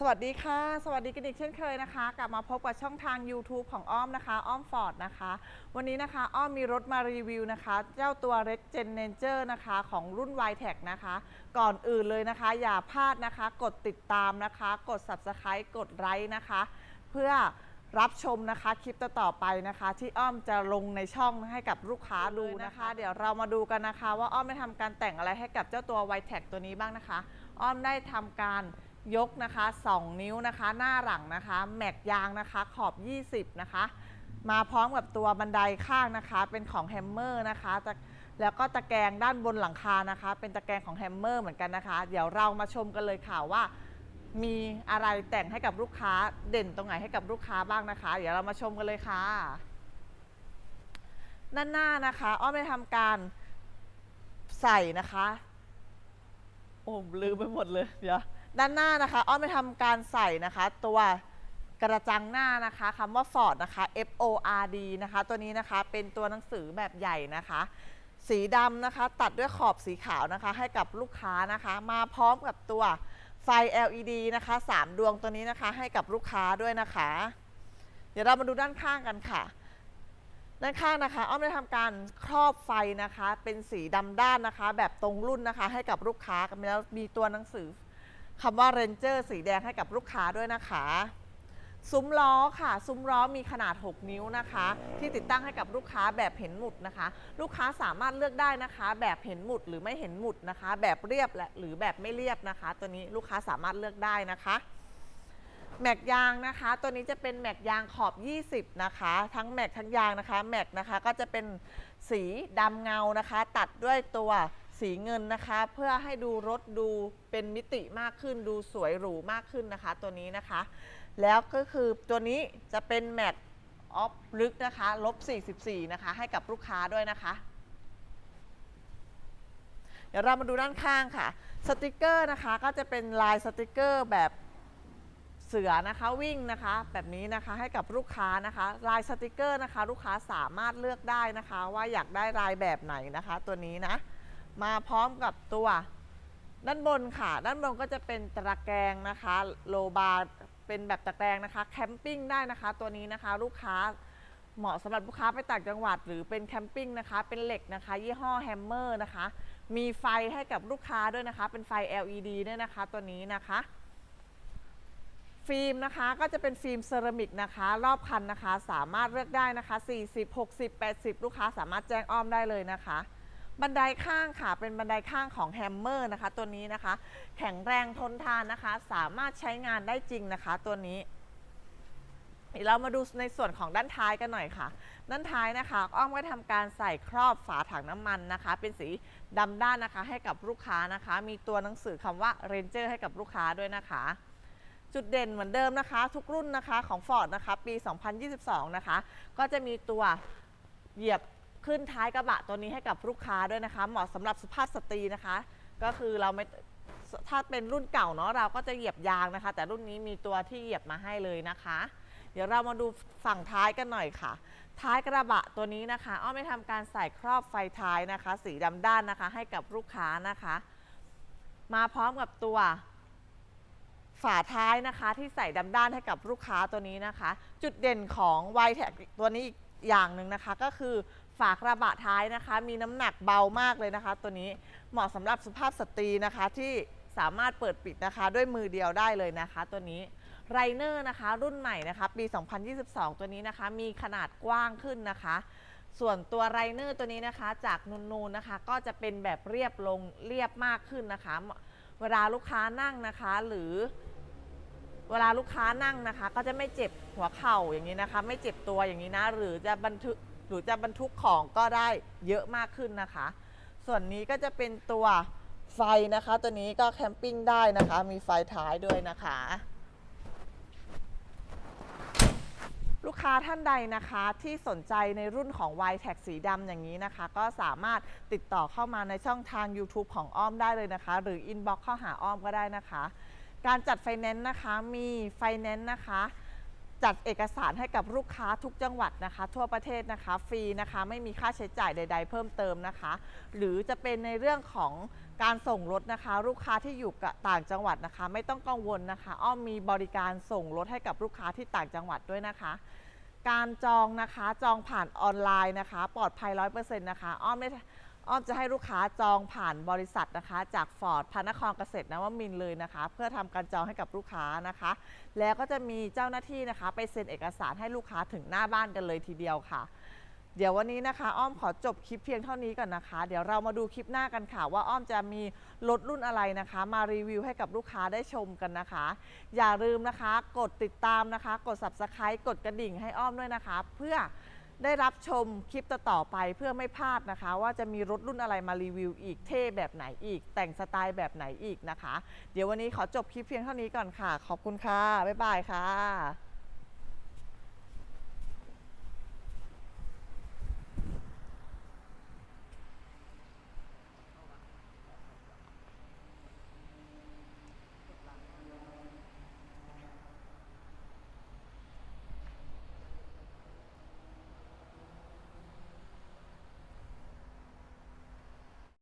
สวัสดีค่ะ สวัสดีกันอีกเช่นเคยนะคะ กลับมาพบกับช่องทาง YouTube ของอ้อมนะคะ อ้อมฟอร์ดนะคะ วันนี้นะคะ อ้อมมีรถมารีวิวนะคะ เจ้าตัว Red Gen Ranger นะคะของรุ่น y t e c นะคะ ก่อนอื่นเลยนะคะ อย่าพลาดนะคะ กดติดตามนะคะ กด Subscribe กดไลค์นะคะ เพื่อรับชมนะคะคลิปต่อๆไปนะคะ ที่อ้อมจะลงในช่องให้กับลูกค้าดูนะคะ เดี๋ยวเรามาดูกันนะคะ ว่าอ้อมได้ทำการแต่งอะไรให้กับเจ้าตัว y t e c ตัวนี้บ้างนะคะ อ้อมได้ทำการ ยกนะคะ 2 นิ้วนะคะ หน้าหลังนะคะ แม็กยางนะคะ ขอบ 20 นะคะ มาพร้อมกับตัวบันไดข้างนะคะ เป็นของแฮมเมอร์นะคะแล้วก็ตะแกรงด้านบนหลังคานะคะ เป็นตะแกรงของแฮมเมอร์เหมือนกันนะคะ เดี๋ยวเรามาชมกันเลยค่ะว่า มีอะไรแต่งให้กับลูกค้าเด่นตรงไหนให้กับลูกค้าบ้างนะคะ เดี๋ยวเรามาชมกันเลยค่ะ ด้านหน้านะคะอ้อมได้ทำการใส่นะคะ โอ้ลืมไปหมดเลย เดี๋ยว ด้านหน้านะคะ อ้อมไปทำการใส่นะคะ ตัวกระจังหน้านะคะคำว่า Ford นะคะ F O R D นะคะ ตัวนี้นะคะเป็นตัวหนังสือแบบใหญ่นะคะ สีดำนะคะ ตัดด้วยขอบสีขาวนะคะ ให้กับลูกค้านะคะ มาพร้อมกับตัวไฟ LED นะคะ 3 ดวงตัวนี้นะคะ ให้กับลูกค้าด้วยนะคะ เดี๋ยวเรามาดูด้านข้างกันค่ะ ด้านข้างนะคะ อ้อมได้ทำการครอบไฟนะคะ เป็นสีดำด้านนะคะ แบบตรงรุ่นนะคะ ให้กับลูกค้ากันแล้วมีตัวหนังสือ คำว่า Ranger สีแดงให้กับลูกค้าด้วยนะคะ ซุ้มล้อค่ะ ซุ้มล้อมีขนาด 6 นิ้วนะคะ ที่ติดตั้งให้กับลูกค้าแบบเห็นหมุดนะคะ ลูกค้าสามารถเลือกได้นะคะ แบบเห็นหมุดหรือไม่เห็นหมุดนะคะ แบบเรียบและหรือแบบไม่เรียบนะคะ ตัวนี้ลูกค้าสามารถเลือกได้นะคะแม็กยางนะคะ ตัวนี้จะเป็นแม็กยางขอบ 20 นะคะ ทั้งแม็กทั้งยางนะคะ แม็กนะคะก็จะเป็นสีดำเงานะคะ ตัดด้วยตัว สีเงินนะคะ เพื่อให้ดูรถดูเป็นมิติมากขึ้น ดูสวยหรูมากขึ้นนะคะ ตัวนี้นะคะ แล้วก็คือตัวนี้จะเป็นแม็กออฟลึกนะคะลบ44นะคะ ให้กับลูกค้าด้วยนะคะ เดี๋ยวเรามาดูด้านข้างค่ะ สติกเกอร์นะคะก็จะเป็นลายสติกเกอร์แบบเสือนะคะวิ่งนะคะ แบบนี้นะคะให้กับลูกค้านะคะ ลายสติกเกอร์นะคะ ลูกค้าสามารถเลือกได้นะคะ ว่าอยากได้ลายแบบไหนนะคะ ตัวนี้นะ มาพร้อมกับตัวด้านบนค่ะ ด้านบนก็จะเป็นตะแกรงนะคะ โลบาร์เป็นแบบตะแกรงนะคะ แคมปิ้งได้นะคะ ตัวนี้นะคะ ลูกค้าเหมาะสำหรับลูกค้าไปต่างจังหวัด หรือเป็นแคมปิ้งนะคะ เป็นเหล็กนะคะ ยี่ห้อแฮมเมอร์นะคะ มีไฟให้กับลูกค้าด้วยนะคะ เป็นไฟ LED ด้วยนะคะ ตัวนี้นะคะ ฟิล์มนะคะก็จะเป็นฟิล์มเซรามิกนะคะ รอบคันนะคะ สามารถเลือกได้นะคะ 40 60 80 ลูกค้าสามารถแจ้งอ้อมได้เลยนะคะ บันไดข้างค่ะ เป็นบันไดข้างของแฮมเมอร์นะคะ ตัวนี้นะคะ แข็งแรงทนทานนะคะ สามารถใช้งานได้จริงนะคะ ตัวนี้เรามาดูในส่วนของด้านท้ายกันหน่อยค่ะ ด้านท้ายนะคะ อ้อมก็ทำการใส่ครอบฝาถังน้ำมันนะคะ เป็นสีดำด้านนะคะ ให้กับลูกค้านะคะ มีตัวหนังสือคำว่า Ranger ให้กับลูกค้าด้วยนะคะ จุดเด่นเหมือนเดิมนะคะ ทุกรุ่นนะคะของ Ford นะคะ ปี 2022 นะคะ ก็จะมีตัวเหยียบ ขึ้นท้ายกระบะตัวนี้ให้กับลูกค้าด้วยนะคะ เหมาะสำหรับสุภาพสตรีนะคะ ก็คือเราไม่ถ้าเป็นรุ่นเก่าเนาะเราก็จะเหยียบยางนะคะ แต่รุ่นนี้มีตัวที่เหยียบมาให้เลยนะคะ เดี๋ยวเรามาดูฝั่งท้ายกันหน่อยค่ะ ท้ายกระบะตัวนี้นะคะ อ้อมไม่ทำการใส่ครอบไฟท้ายนะคะ สีดำด้านนะคะ ให้กับลูกค้านะคะ มาพร้อมกับตัวฝาท้ายนะคะที่ใส่ดำด้านให้กับลูกค้าตัวนี้นะคะ จุดเด่นของ y t e c ตัวนี้อีกอย่างหนึ่งนะคะ ก็คือ ฝากระบะท้ายนะคะ มีน้ำหนักเบามากเลยนะคะ ตัวนี้เหมาะสำหรับสุภาพสตรีนะคะที่สามารถเปิดปิดนะคะ ด้วยมือเดียวได้เลยนะคะ ตัวนี้ไรเนอร์นะคะ รุ่นใหม่นะคะ ปี 2022 ตัวนี้นะคะ มีขนาดกว้างขึ้นนะคะ ส่วนตัวไรเนอร์ตัวนี้นะคะ จากนูนๆนะคะ ก็จะเป็นแบบเรียบลงเรียบมากขึ้นนะคะ เวลาลูกค้านั่งนะคะ หรือเวลาลูกค้านั่งนะคะ ก็จะไม่เจ็บหัวเข่าอย่างนี้นะคะ ไม่เจ็บตัวอย่างนี้นะ หรือจะบรรทุก หรือจะบรรทุกของก็ได้เยอะมากขึ้นนะคะ ส่วนนี้ก็จะเป็นตัวไฟนะคะ ตัวนี้ก็แคมปิ้งได้นะคะ มีไฟท้ายด้วยนะคะ ลูกค้าท่านใดนะคะที่สนใจในรุ่นของ y t e c สีดำอย่างนี้นะคะ ก็สามารถติดต่อเข้ามาในช่องทาง YouTube ของอ้อมได้เลยนะคะ หรือ inbox เข้าหาอ้อมก็ได้นะคะ การจัดไฟแนนซ์นะคะมีไฟแนนซ์นะคะ จัดเอกสารให้กับลูกค้าทุกจังหวัดนะคะ ทั่วประเทศนะคะ ฟรีนะคะไม่มีค่าใช้จ่ายใด ๆ เพิ่มเติมนะคะ หรือจะเป็นในเรื่องของการส่งรถนะคะ ลูกค้าที่อยู่กับต่างจังหวัดนะคะ ไม่ต้องกังวลนะคะ อ้อมมีบริการส่งรถให้กับลูกค้าที่ต่างจังหวัดด้วยนะคะ การจองนะคะจองผ่านออนไลน์นะคะ ปลอดภัย100%นะคะ อ้อมได้ อ้อมจะให้ลูกค้าจองผ่านบริษัทนะคะ จากฟอร์ดพระนครเกษตรนวมินเลยนะคะ เพื่อทำการจองให้กับลูกค้านะคะ แล้วก็จะมีเจ้าหน้าที่นะคะ ไปเซ็นเอกสารให้ลูกค้าถึงหน้าบ้านกันเลยทีเดียวค่ะ เดี๋ยววันนี้นะคะ อ้อมขอจบคลิปเพียงเท่านี้ก่อนนะคะ เดี๋ยวเรามาดูคลิปหน้ากันค่ะ ว่าอ้อมจะมีรถรุ่นอะไรนะคะ มารีวิวให้กับลูกค้าได้ชมกันนะคะ อย่าลืมนะคะ กดติดตามนะคะ กด subscribe กดกระดิ่งให้อ้อมด้วยนะคะ เพื่อ ได้รับชมคลิปต่อๆไปเพื่อไม่พลาดนะคะ ว่าจะมีรถรุ่นอะไรมารีวิวอีกเท่แบบไหนอีก แต่งสไตล์แบบไหนอีกนะคะ เดี๋ยววันนี้ขอจบคลิปเพียงเท่านี้ก่อนค่ะ ขอบคุณค่ะ บ๊ายบายค่ะ